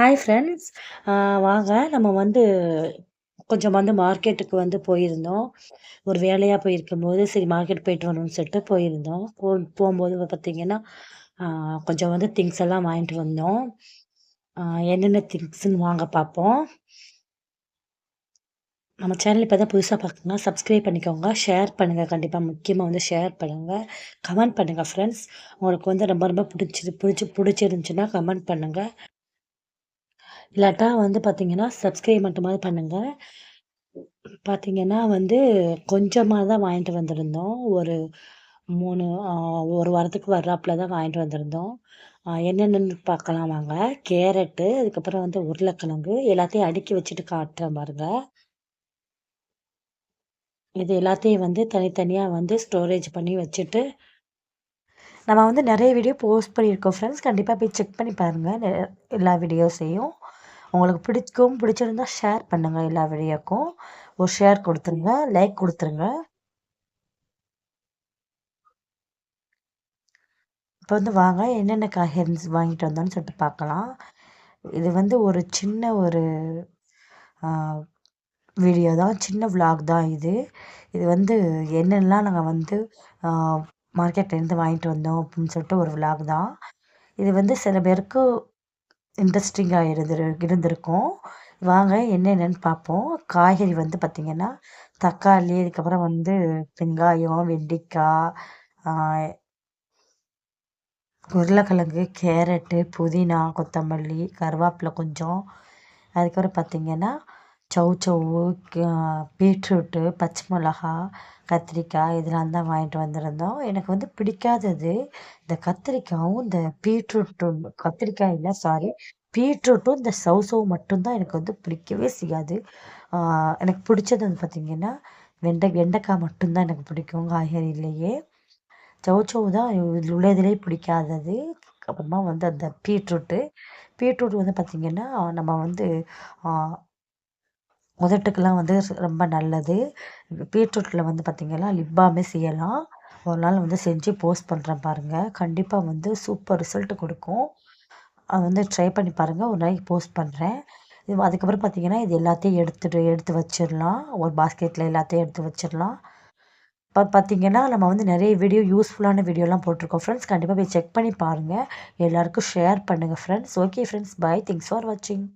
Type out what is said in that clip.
Hi friends வாங்க. நம்ம வந்து கொஞ்சம் வந்து மார்க்கெட்டுக்கு வந்து போயிருந்தோம். ஒரு வேலையாக போயிருக்கும்போது சரி மார்க்கெட் போயிட்டு வரணும்னு சொல்லிட்டு போயிருந்தோம். போ போகும்போது பார்த்தீங்கன்னா கொஞ்சம் வந்து திங்ஸ் எல்லாம் வாங்கிட்டு வந்தோம். என்னென்ன திங்ஸ்ன்னு வாங்க பார்ப்போம் நம்ம சேனல் இப்போ தான் புதுசாக பார்க்குங்க சப்ஸ்கிரைப் பண்ணிக்கோங்க. ஷேர் பண்ணுங்கள் கண்டிப்பாக முக்கியமாக வந்து ஷேர் பண்ணுங்கள் கமெண்ட் பண்ணுங்கள் ஃப்ரெண்ட்ஸ் உங்களுக்கு வந்து ரொம்ப ரொம்ப பிடிச்சி பிடிச்சி பிடிச்சிருந்துச்சின்னா கமெண்ட் பண்ணுங்கள் இல்லாட்டா வந்து பார்த்தீங்கன்னா சப்ஸ்கிரைப் மட்டுமாவது பண்ணுங்கள் பார்த்தீங்கன்னா வந்து கொஞ்சமாக தான் வாங்கிட்டு வந்திருந்தோம். ஒரு மூணு ஒரு வாரத்துக்கு வர்றாப்புல தான் வாங்கிட்டு வந்திருந்தோம். என்னென்னு பார்க்கலாம் வாங்க. கேரட்டு அதுக்கப்புறம் வந்து உருளைக்கிழங்கு எல்லாத்தையும் அடுக்கி வச்சுட்டு காட்டுறேன் பாருங்க. இது எல்லாத்தையும் வந்து தனித்தனியாக வந்து ஸ்டோரேஜ் பண்ணி வச்சுட்டு நம்ம வந்து நிறைய வீடியோ போஸ்ட் பண்ணியிருக்கோம் ஃப்ரெண்ட்ஸ் கண்டிப்பாக போய் செக் பண்ணி பாருங்கள் எல்லா வீடியோஸையும் உங்களுக்கு பிடிக்கும் பிடிச்சிருந்தா ஷேர் பண்ணுங்கள் எல்லா வீடியோக்கும். ஒரு ஷேர் கொடுத்துருங்க லைக் கொடுத்துருங்க. இப்போ வந்து வாங்க என்னென்ன காய்கறிஸ் வாங்கிட்டு வந்தோம்னு சொல்லிட்டு பார்க்கலாம். இது வந்து ஒரு சின்ன ஒரு வீடியோ தான் சின்ன விலாக் தான் இது. இது வந்து என்னென்னலாம் நாங்கள் வந்து மார்க்கெட்லேருந்து வாங்கிட்டு வந்தோம் அப்படின்னு சொல்லிட்டு ஒரு விலாக் தான். இது வந்து சில பேருக்கு இன்ட்ரெஸ்டிங்காக இருந்துரு இருந்திருக்கும். வாங்க என்னென்னு பார்ப்போம் காய்கறி வந்து பார்த்திங்கன்னா தக்காளி அதுக்கப்புறம் வந்து வெங்காயம் வெண்டைக்காய் உருளைக்கிழங்கு கேரட்டு புதினா கொத்தமல்லி கருவேப்பிலை கொஞ்சம். அதுக்கப்புறம் பார்த்திங்கன்னா சௌச்சவ்வு பீட்ரூட்டு பச்சை மிளகா கத்திரிக்காய் இதெல்லாம் தான் வாங்கிட்டு வந்திருந்தோம். எனக்கு வந்து பிடிக்காதது இந்த கத்திரிக்காயும் இந்த பீட்ரூட்டும் கத்திரிக்காய் இல்லை சாரி பீட்ரூட்டும் இந்த சௌசவ் மட்டும்தான் எனக்கு வந்து பிடிக்கவே செய்யாது. எனக்கு பிடிச்சது வந்து பார்த்திங்கன்னா வெண்டை வெண்டைக்காய் மட்டும்தான் எனக்கு பிடிக்கும் காய்கறிலேயே சவு தான் இதில் உள்ளதுலேயே பிடிக்காதது. அப்புறமா வந்து அந்த பீட்ரூட்டு. பீட்ரூட் வந்து பார்த்திங்கன்னா நம்ம வந்து உதட்டுக்கெல்லாம் வந்து ரொம்ப நல்லது. பீட்ரூட்டில் வந்து பார்த்திங்கன்னா லிப்பாமே செய்யலாம். ஒரு நாள் வந்து செஞ்சு போஸ்ட் பண்ணுறேன் பாருங்கள் கண்டிப்பாக வந்து சூப்பர் ரிசல்ட் கொடுக்கும். அதை வந்து ட்ரை பண்ணி பாருங்கள் ஒரு நாளைக்கு போஸ்ட் பண்ணுறேன் இது அதுக்கப்புறம் பார்த்திங்கன்னா இது எல்லாத்தையும் எடுத்துட்டு எடுத்து வச்சிடலாம். ஒரு பாஸ்கெட்டில் எல்லாத்தையும் எடுத்து வச்சிடலாம். இப்போ பார்த்திங்கன்னா நம்ம வந்து நிறைய வீடியோ யூஸ்ஃபுல்லான வீடியோலாம் போட்டிருக்கோம் ஃப்ரெண்ட்ஸ் கண்டிப்பாக போய் செக் பண்ணி பாருங்கள் எல்லாருக்கும் ஷேர் பண்ணுங்கள் friends okay friends bye thanks for வாட்சிங்